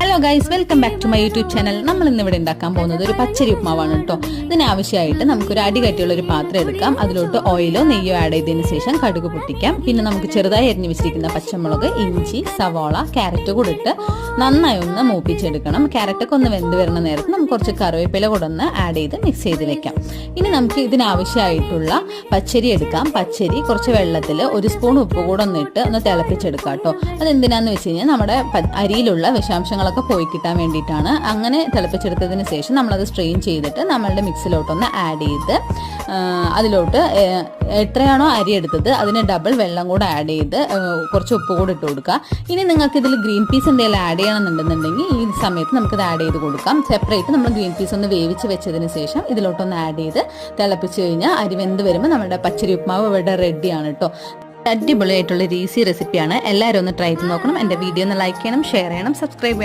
Hello guys welcome back to my YouTube channel നമ്മൾ ഇന്ന് ഇവിടെ ഉണ്ടാക്കാൻ പോകുന്നത് ഒരു പച്ചരി ഉപ്മാവാണ് കേട്ടോ ഇതിന് ആവശ്യമായിട്ട് നമുക്കൊരു അടി കട്ടിയുള്ള ഒരു പാത്രം എടുക്കാം. അതിലോട്ട് ഓയിലോ നെയ്യോ ആഡ് ചെയ്തതിന് ശേഷം കടുക് പൊട്ടിക്കാം. പിന്നെ നമുക്ക് ചെറുതായി എരിഞ്ഞു വെച്ചിരിക്കുന്ന പച്ചമുളക് ഇഞ്ചി സവോള ക്യാരറ്റ് കൂടെ ഇട്ട് നന്നായി ഒന്ന് മൂപ്പിച്ചെടുക്കണം. ക്യാരറ്റൊക്കെ ഒന്ന് വെന്ത് വരുന്ന നേരത്ത് നമുക്ക് കുറച്ച് കറിവേപ്പില കൂടെ ഒന്ന് ആഡ് ചെയ്ത് മിക്സ് ചെയ്ത് വെക്കാം. ഇനി നമുക്ക് ഇതിനാവശ്യമായിട്ടുള്ള പച്ചരി എടുക്കാം. പച്ചരി കുറച്ച് വെള്ളത്തിൽ ഒരു സ്പൂൺ ഉപ്പ് കൂടെ ഒന്ന് ഇട്ട് ഒന്ന് തിളപ്പിച്ചെടുക്കാം കേട്ടോ അതെന്തിനാന്ന് വെച്ച് കഴിഞ്ഞാൽ നമ്മുടെ അരിയിലുള്ള അരിയിലുള്ള വിഷാംശങ്ങളൊക്കെ പോയി കിട്ടാൻ വേണ്ടിയിട്ടാണ് അങ്ങനെ തിളപ്പിച്ചെടുത്തതിന് ശേഷം നമ്മളത് സ്ട്രെയിൻ ചെയ്തിട്ട് നമ്മളുടെ മിക്സിലോട്ടൊന്ന് ആഡ് ചെയ്ത് അതിലോട്ട് എത്രയാണോ അരി എടുത്തത് അതിന് ഡബിൾ വെള്ളം കൂടെ ആഡ് ചെയ്ത് കുറച്ച് ഉപ്പ് കൂടെ ഇട്ട് കൊടുക്കുക. ഇനി നിങ്ങൾക്ക് ഇതിൽ ഗ്രീൻ പീസ് എന്തെങ്കിലും ആഡ് ചെയ്യണമെന്നുണ്ടെന്നുണ്ടെങ്കിൽ ഈ സമയത്ത് നമുക്കത് ആഡ് ചെയ്ത് കൊടുക്കാം. സെപ്പറേറ്റ് നമ്മൾ ഗ്രീൻ പീസ് ഒന്ന് വേവിച്ച് വെച്ചതിന് ശേഷം ഇതിലോട്ടൊന്ന് ആഡ് ചെയ്ത് തിളപ്പിച്ച് കഴിഞ്ഞാൽ അരി വെന്ത് വരുമ്പോൾ നമ്മുടെ പച്ചരി ഉപ്മാവ് ഇവിടെ റെഡിയാണ് കേട്ടോ അടിപൊളിയായിട്ടുള്ള ഒരു ഈസി റെസിപ്പിയാണ് എല്ലാവരും ഒന്ന് ട്രൈ ചെയ്ത് നോക്കണം. എന്റെ വീഡിയോ ഒന്ന് ലൈക്ക് ചെയ്യണം ഷെയർ ചെയ്യണം സബ്സ്ക്രൈബ് ചെയ്യണം.